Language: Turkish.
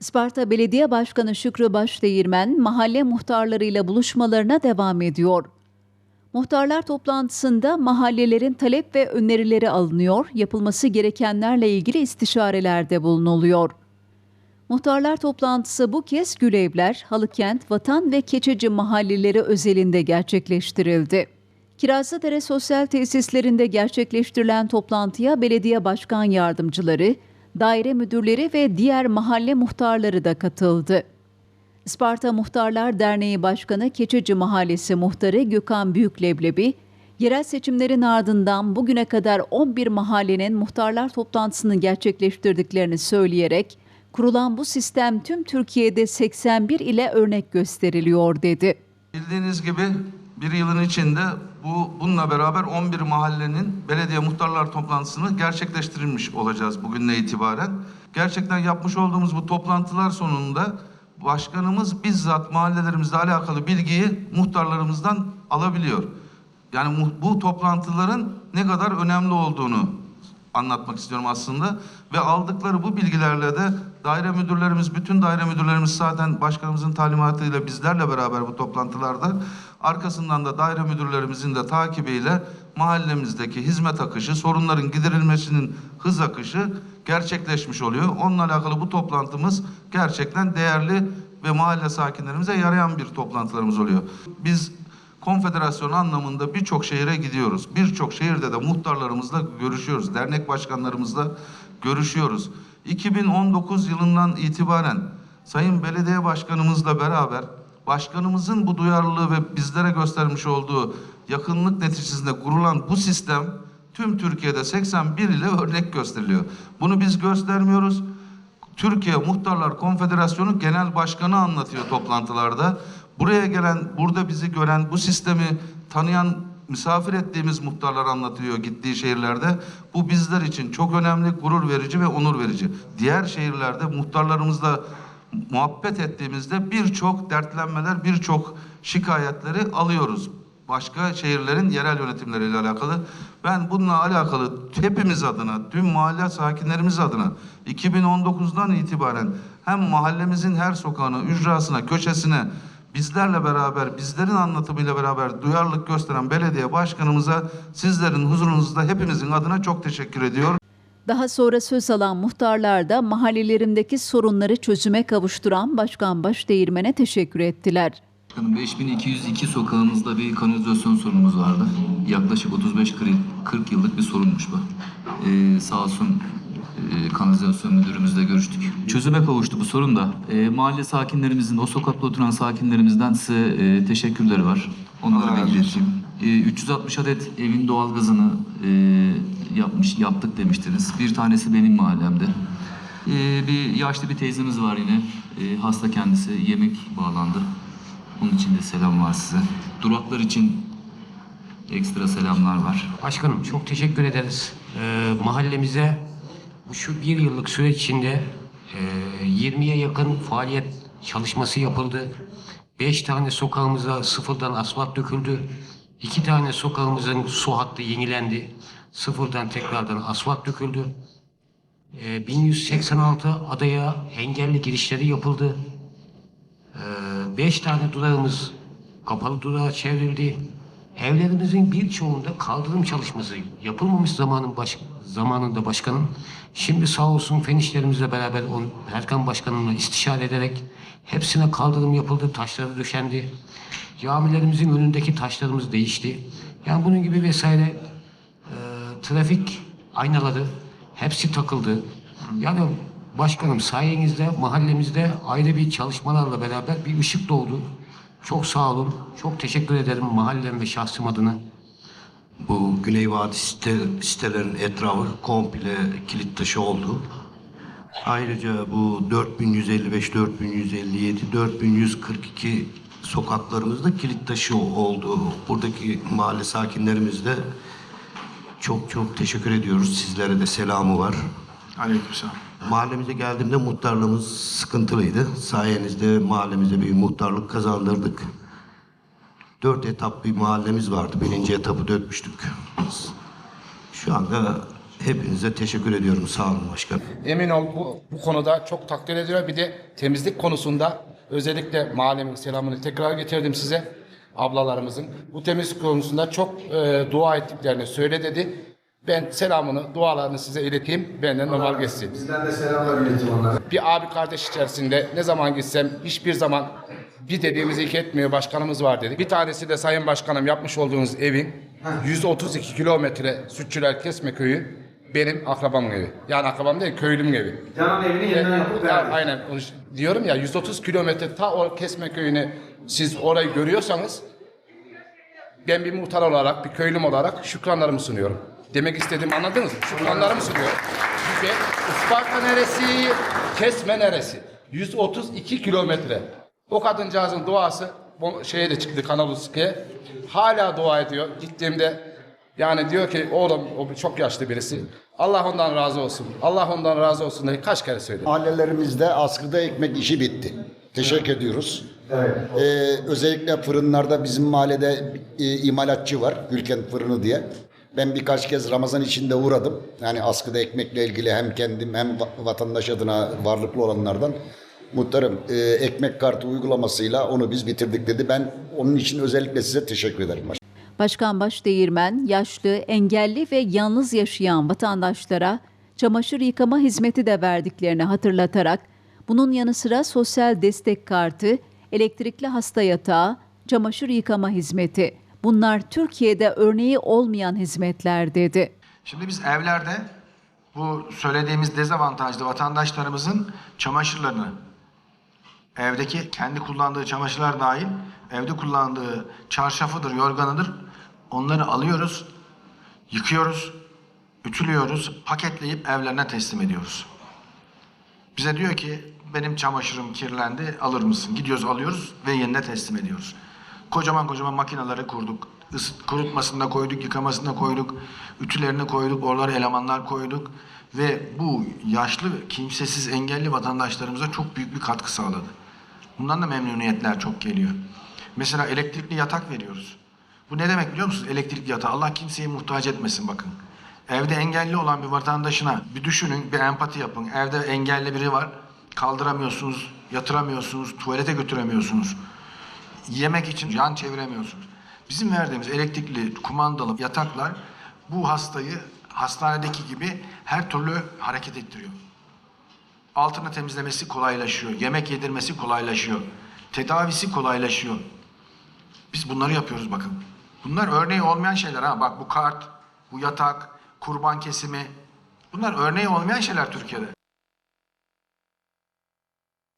Isparta Belediye Başkanı Şükrü Başdeğirmen mahalle muhtarlarıyla buluşmalarına devam ediyor. Muhtarlar toplantısında mahallelerin talep ve önerileri alınıyor, yapılması gerekenlerle ilgili istişarelerde bulunuluyor. Muhtarlar toplantısı bu kez Gülevler, Halıkent, Vatan ve Keçeci mahalleleri özelinde gerçekleştirildi. Kirazlıdere Sosyal Tesislerinde gerçekleştirilen toplantıya belediye başkan yardımcıları, daire müdürleri ve diğer mahalle muhtarları da katıldı. Isparta Muhtarlar Derneği Başkanı Keçeci Mahallesi Muhtarı Gökhan Büyükleblebi, yerel seçimlerin ardından bugüne kadar 11 mahallenin muhtarlar toplantısını gerçekleştirdiklerini söyleyerek, kurulan bu sistem tüm Türkiye'de 81 ile örnek gösteriliyor dedi. Bildiğiniz gibi bir yılın içinde bu bununla beraber 11 mahallenin belediye muhtarlar toplantısını gerçekleştirilmiş olacağız bugünden itibaren. Gerçekten yapmış olduğumuz bu toplantılar sonunda başkanımız bizzat mahallelerimizle alakalı bilgiyi muhtarlarımızdan alabiliyor. Yani bu toplantıların ne kadar önemli olduğunu anlatmak istiyorum aslında ve aldıkları bu bilgilerle de daire müdürlerimiz, bütün daire müdürlerimiz zaten başkanımızın talimatıyla bizlerle beraber bu toplantılarda arkasından da daire müdürlerimizin de takibiyle mahallemizdeki hizmet akışı, sorunların giderilmesinin hız akışı gerçekleşmiş oluyor. Onunla alakalı bu toplantımız gerçekten değerli ve mahalle sakinlerimize yarayan bir toplantılarımız oluyor. Biz konfederasyon anlamında birçok şehire gidiyoruz. Birçok şehirde de muhtarlarımızla görüşüyoruz. Dernek başkanlarımızla görüşüyoruz. 2019 yılından itibaren Sayın Belediye Başkanımızla beraber başkanımızın bu duyarlılığı ve bizlere göstermiş olduğu yakınlık neticesinde kurulan bu sistem tüm Türkiye'de 81 ile örnek gösteriliyor. Bunu biz göstermiyoruz. Türkiye Muhtarlar Konfederasyonu Genel Başkanı anlatıyor toplantılarda. Buraya gelen, burada bizi gören, bu sistemi tanıyan, misafir ettiğimiz muhtarlar anlatıyor gittiği şehirlerde. Bu bizler için çok önemli, gurur verici ve onur verici. Diğer şehirlerde muhtarlarımızla muhabbet ettiğimizde birçok dertlenmeler, birçok şikayetleri alıyoruz. Başka şehirlerin yerel yönetimleriyle alakalı. Ben bununla alakalı hepimiz adına, tüm mahalle sakinlerimiz adına 2019'dan itibaren hem mahallemizin her sokağına, ücrasına, köşesine bizlerle beraber, bizlerin anlatımıyla beraber duyarlılık gösteren belediye başkanımıza sizlerin huzurunuzda hepimizin adına çok teşekkür ediyor. Daha sonra söz alan muhtarlar da mahallelerindeki sorunları çözüme kavuşturan Başkan Başdeğirmen'e teşekkür ettiler. Başkanım 5202 sokağımızda bir kanalizasyon sorunumuz vardı. Yaklaşık 35-40 yıllık bir sorunmuş bu. Ee, sağ olsun e, kanalizasyon müdürümüzle görüştük. Çözüme kavuştu bu sorun da. E, mahalle sakinlerimizin, o sokakta oturan sakinlerimizden size e, teşekkürleri var. Razı olsun. ileteyim. E, 360 adet evin doğalgazını e, yapmış, yaptık demiştiniz. Bir tanesi benim mahallemde. E, bir yaşlı bir teyzemiz var yine. E, hasta kendisi. Yemek bağlandı. Onun için de selam var size. Duraklar için ekstra selamlar var. Başkanım çok teşekkür ederiz. Ee, mahallemize bu şu bir yıllık süreç içinde e, 20'ye yakın faaliyet çalışması yapıldı. 5 tane sokağımıza sıfırdan asfalt döküldü. 2 tane sokağımızın su hattı yenilendi. Sıfırdan tekrardan asfalt döküldü. Ee, 1186 adaya engelli girişleri yapıldı. Ee, beş tane durağımız kapalı durağa çevrildi. Evlerimizin birçoğunda kaldırım çalışması yapılmamış zamanın baş, zamanında başkanım. Şimdi sağ olsun fen işlerimizle beraber on, Erkan Başkanımla istişare ederek hepsine kaldırım yapıldı, taşları döşendi. Camilerimizin önündeki taşlarımız değişti. Yani bunun gibi vesaire e, trafik aynaları hepsi takıldı. Yani başkanım sayenizde mahallemizde ayrı bir çalışmalarla beraber bir ışık doğdu. Çok sağ olun. Çok teşekkür ederim mahallem ve şahsım adına. Bu Güney Vadi site, sitelerin etrafı komple kilit taşı oldu. Ayrıca bu 4155, 4157, 4142 sokaklarımızda kilit taşı oldu. Buradaki mahalle sakinlerimiz de çok çok teşekkür ediyoruz. Sizlere de selamı var. Aleykümselam. Mahallemize geldiğimde muhtarlığımız sıkıntılıydı. Sayenizde mahallemize bir muhtarlık kazandırdık. Dört etap bir mahallemiz vardı. Birinci etapı dökmüştük. Şu anda Hepinize teşekkür ediyorum. Sağ olun başkanım. Emin ol bu, bu konuda çok takdir ediyor. Bir de temizlik konusunda özellikle mahallemin selamını tekrar getirdim size. Ablalarımızın. Bu temizlik konusunda çok e, dua ettiklerini söyle dedi. Ben selamını, dualarını size ileteyim. Benden normal geçsin. Bizden de selamlar iletin onlara. Bir abi kardeş içerisinde ne zaman gitsem hiçbir zaman bir dediğimizi iki etmiyor başkanımız var dedik. Bir tanesi de sayın başkanım yapmış olduğunuz evin 132 kilometre Sütçüler Kesme Köyü benim akrabamın evi. Yani akrabam değil köylümün evi. Canan evini yeniden yapıp Ya, verdik. aynen diyorum ya 130 kilometre ta o Kesme Köyü'nü siz orayı görüyorsanız ben bir muhtar olarak, bir köylüm olarak şükranlarımı sunuyorum. Demek istediğimi anladınız mı? Şükranlarımı sunuyorum. Ve Isparta neresi, Kesme neresi? 132 kilometre. O kadıncağızın duası bu şeye de çıktı Kanal Uskı'ya. Hala dua ediyor. Gittiğimde yani diyor ki oğlum o çok yaşlı birisi. Allah ondan razı olsun. Allah ondan razı olsun diye kaç kere söyledi. Mahallelerimizde askıda ekmek işi bitti. Teşekkür ediyoruz. Ee, özellikle fırınlarda bizim mahallede e, imalatçı var. Gülkent Fırını diye. Ben birkaç kez Ramazan içinde uğradım. Yani askıda ekmekle ilgili hem kendim hem va- vatandaş adına varlıklı olanlardan. Muhtarım e, ekmek kartı uygulamasıyla onu biz bitirdik dedi. Ben onun için özellikle size teşekkür ederim. Başkan Başdeğirmen, yaşlı, engelli ve yalnız yaşayan vatandaşlara çamaşır yıkama hizmeti de verdiklerini hatırlatarak, bunun yanı sıra sosyal destek kartı, elektrikli hasta yatağı, çamaşır yıkama hizmeti. Bunlar Türkiye'de örneği olmayan hizmetler dedi. Şimdi biz evlerde bu söylediğimiz dezavantajlı vatandaşlarımızın çamaşırlarını evdeki kendi kullandığı çamaşırlar dahil evde kullandığı çarşafıdır, yorganıdır. Onları alıyoruz, yıkıyoruz, ütülüyoruz, paketleyip evlerine teslim ediyoruz. Bize diyor ki benim çamaşırım kirlendi alır mısın? Gidiyoruz alıyoruz ve yerine teslim ediyoruz. Kocaman kocaman makineleri kurduk. Is- kurutmasını da koyduk, yıkamasını da koyduk. Ütülerini koyduk, oralara elemanlar koyduk. Ve bu yaşlı, kimsesiz, engelli vatandaşlarımıza çok büyük bir katkı sağladı. Bundan da memnuniyetler çok geliyor. Mesela elektrikli yatak veriyoruz. Bu ne demek biliyor musunuz? Elektrikli yatağı. Allah kimseyi muhtaç etmesin bakın. Evde engelli olan bir vatandaşına bir düşünün, bir empati yapın. Evde engelli biri var. Kaldıramıyorsunuz, yatıramıyorsunuz, tuvalete götüremiyorsunuz. Yemek için yan çeviremiyorsunuz. Bizim verdiğimiz elektrikli kumandalı yataklar bu hastayı hastanedeki gibi her türlü hareket ettiriyor. Altını temizlemesi kolaylaşıyor. Yemek yedirmesi kolaylaşıyor. Tedavisi kolaylaşıyor. Biz bunları yapıyoruz bakın. Bunlar örneği olmayan şeyler ha. Bak bu kart, bu yatak, kurban kesimi. Bunlar örneği olmayan şeyler Türkiye'de.